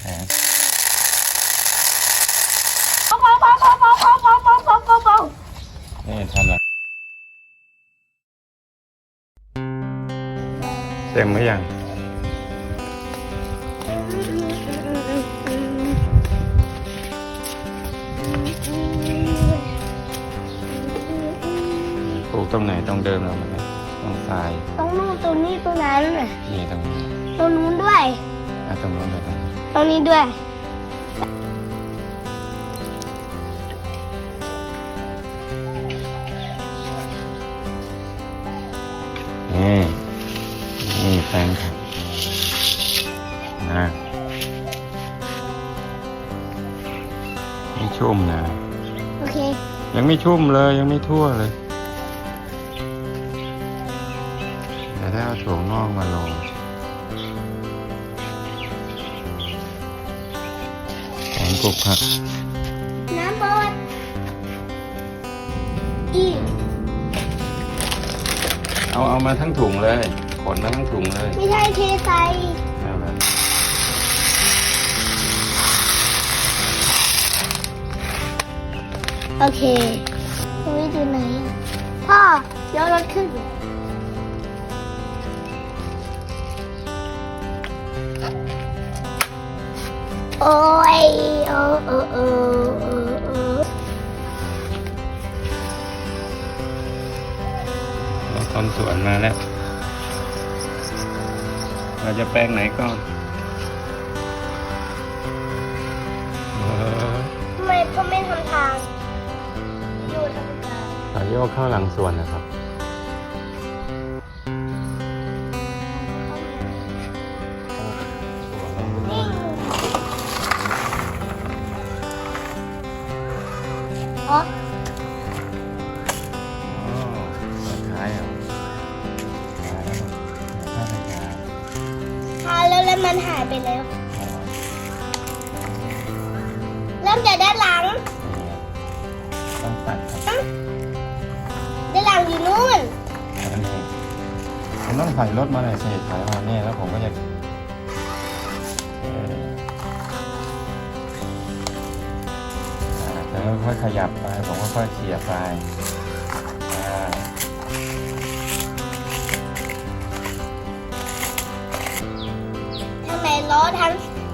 แผงเบาเบาเบาเบาเบาเบาเบาเบาเบาเบาเบานี่ทำอะไรเต็มหรือยังปลูกตรงไหนตรงเดิมเราไหมตรงทรายตรงนู้นตรงนี้ตรงนั้นน่ะนี่ตรงนี้ตรงนู้นด้วยอะตรงนู้นเลยตรงนี้ต รงนี้ด้วย นี่นี่แปลงผักนะไม่ชุ่มนะ โอเค ยังไม่ชุ่มเลยยังไม่ทั่วเลยเดี๋ยวได้เอาถั่วงอกมาลง กงกบผัก น้ำบดอีเอาเอามาทั้งถุงเลย ขนมาทั้งถุงเลยไม่ใช่เทใส่เอาละโอเคตรงนี้อยู่ไหนอะพ่อเดี๋ยวรถขึ้น โอ้ยโอ้โอ้โอ้โอ้โอ้เอาคนสวนมาแล้ว เราจะแปลงไหนก่อนทำไมพ่อไม่ทำทาง อยู่ทำทางเอาโยกเข้าหลังสวนนะครับ มันหายไปแล้ว เริ่มจากด้านหลัง ต้องตัดครับด้านหลังอยู่นู่นอันนี้ผมต้องถอยรถมาหน่อยสิถอยมาเนี่ยแล้วผมก็จะเอ่ออ่าแล้วค่อยขยับไปผมก็ค่อยเขี่ยไป ทาง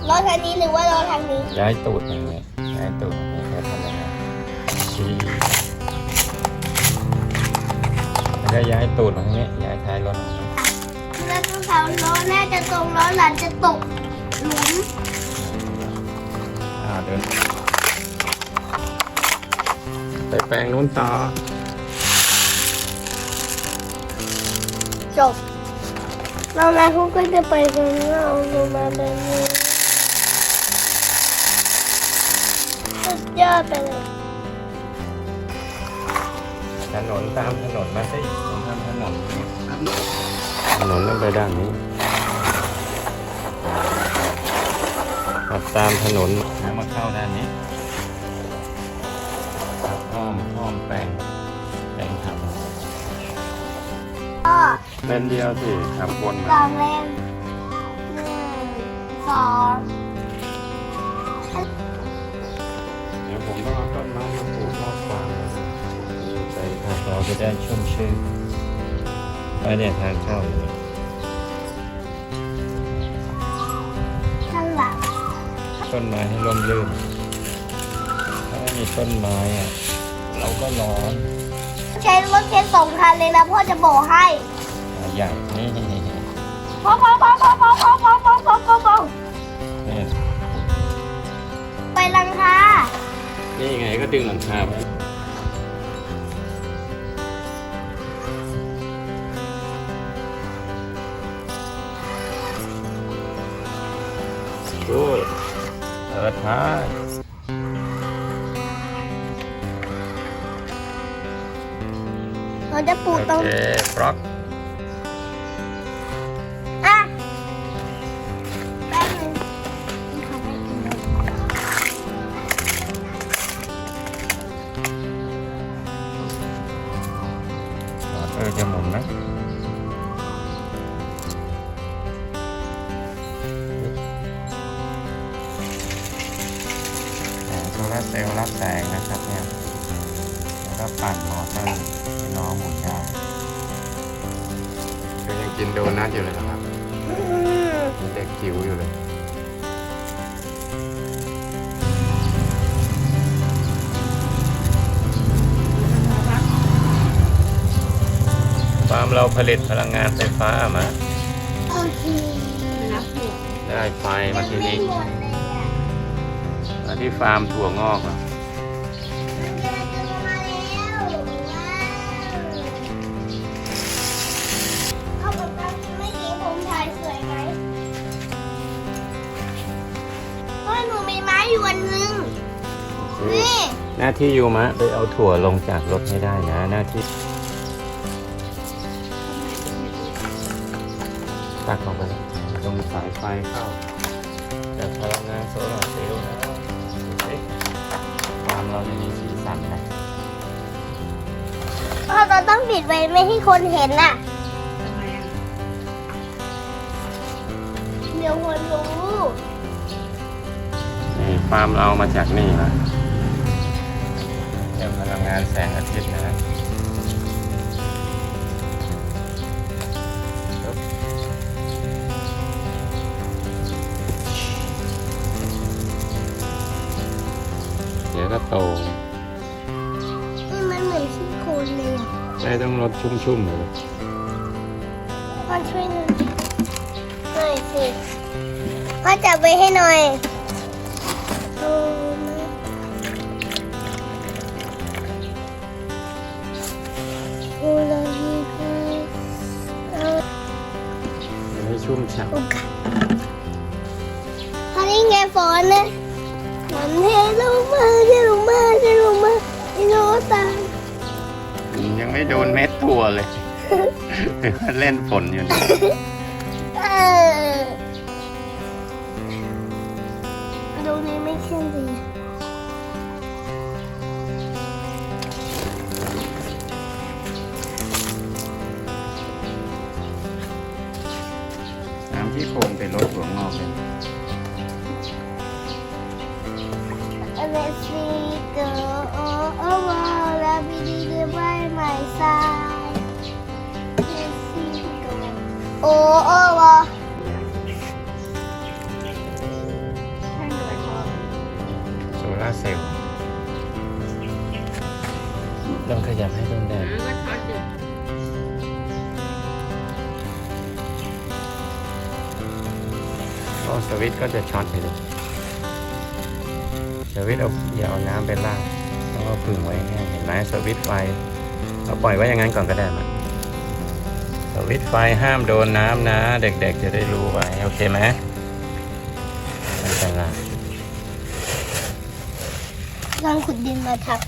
ล้อทางนี้หรือว่าล้อทางนี้ย้ายตูดอย่างนี้ย้ายตูดอย่างนี้แค่ทำยังไงชี้แล้วก็ย้ายตูดมาทางนี้ย้ายท้ายรถมาทางนี้แล้วทุกสาวล้อหน้าจะตรงล้อหลังจะตกหลุมอ่าเดินไปแปลงนู้นต่อจบ เราแล้วเขาก็จะไปกันเราลงมาแบบนี้สุดยอดไปเลยถนนตามถนนมาสิผมถนนถนนต้องไปด้านนี้ขับตามถนนแล้วมาเข้าด้านนี้ขับอ้อมอ้อมแปลง เป็นเดียวสิขับวนสมาองเลนหนึ่งสองเดี๋ยวผมต้องเอาต้นไม้มาปลูกรอบฟางไปครับเราจะได้ชุ่มชื่นไปเนี่ยทางเข้าเลยข้างหลังต้นไม้ให้ร่มรื่นถ้าไม่มีต้นไม้อะเราก็ร้อน ใช้รถเคนสองคันเลยนะพ่อจะบอกให้ อะอย่างนี้พ่อพ่อพ่อพ่อพ่อพ่อพ่อพ่อพ่อพ่อพ่อนี่ไปลังคานี่ไงก็ดึงหลังคาไปกูเปิดท้ายเราจะปลูกตรโองเคฟล็อก ลาร์เซลล์รับแสงนะครับเนี่ยแล้วก็ปั่นมอเตอร์ให้น้องหมุนได้ก็ยังกินโดนัทอยู่เลยนะครับอืมยังเด็กจิ๋วอยู่เลยฟาร์มเราผลิตพลังงานไฟฟ้ามา โอเค ได้ไฟมาที่นี่ ที่ฟาร์มถั่วงอกอะมันกำลังจะลงมาแล้วว้าวเอากับตันเมื่อกี้ผมถ่ายสวยไหมเพราะหนูมีไม้อยู่วันนึงนี่หน้าที่ยูมะไปเอาถั่วลงจากรถให้ได้นะ หน้าที่ตักลงไปเลยตรงสายไฟเข้าจากพลังงานโซลาร์เซลล์ เราจะมีสีสันนะพ่อเราต้องปิดไว้ไม่ให้คนเห็นน่ะ เดี๋ยวคนรู้นี่ฟาร์มเรามาจากนี่นะเป็นพลังงานแสงอาทิตย์นะ นขี้โคลนเลยอะได้ต้องรดชุ่มๆเลย พ่อช่วยหน่อยหน่อยสิพ่อจับไว้ให้หน่อยโอ้มาโอ้ลาลีค่ะเอาจะให้ชุ่มฉ่โอกาอันนี้ไงฝนนะฝนเทลงมา โดนเม็ดถั่วเลย เล่นฝนอยู่นะเออตรงนี้ไม่ขึ้นดีน้ำที่โคนเป็นรถหัวงอกเลย สวิตก็จะช็อตให้ดูสวิตเอาอย่าเอาน้ำไปลาดต้องเอาผึ่งไว้แห้งเห็นไหมสวิตไฟเราปล่อยไว้อย่างนั้นก่อนก็ได้มันสวิตไฟห้ามโดนน้ำนะ เด็กๆจะได้รู้ไว้โอเคไหมไม่เป็นไรลองขุดดินมาทับ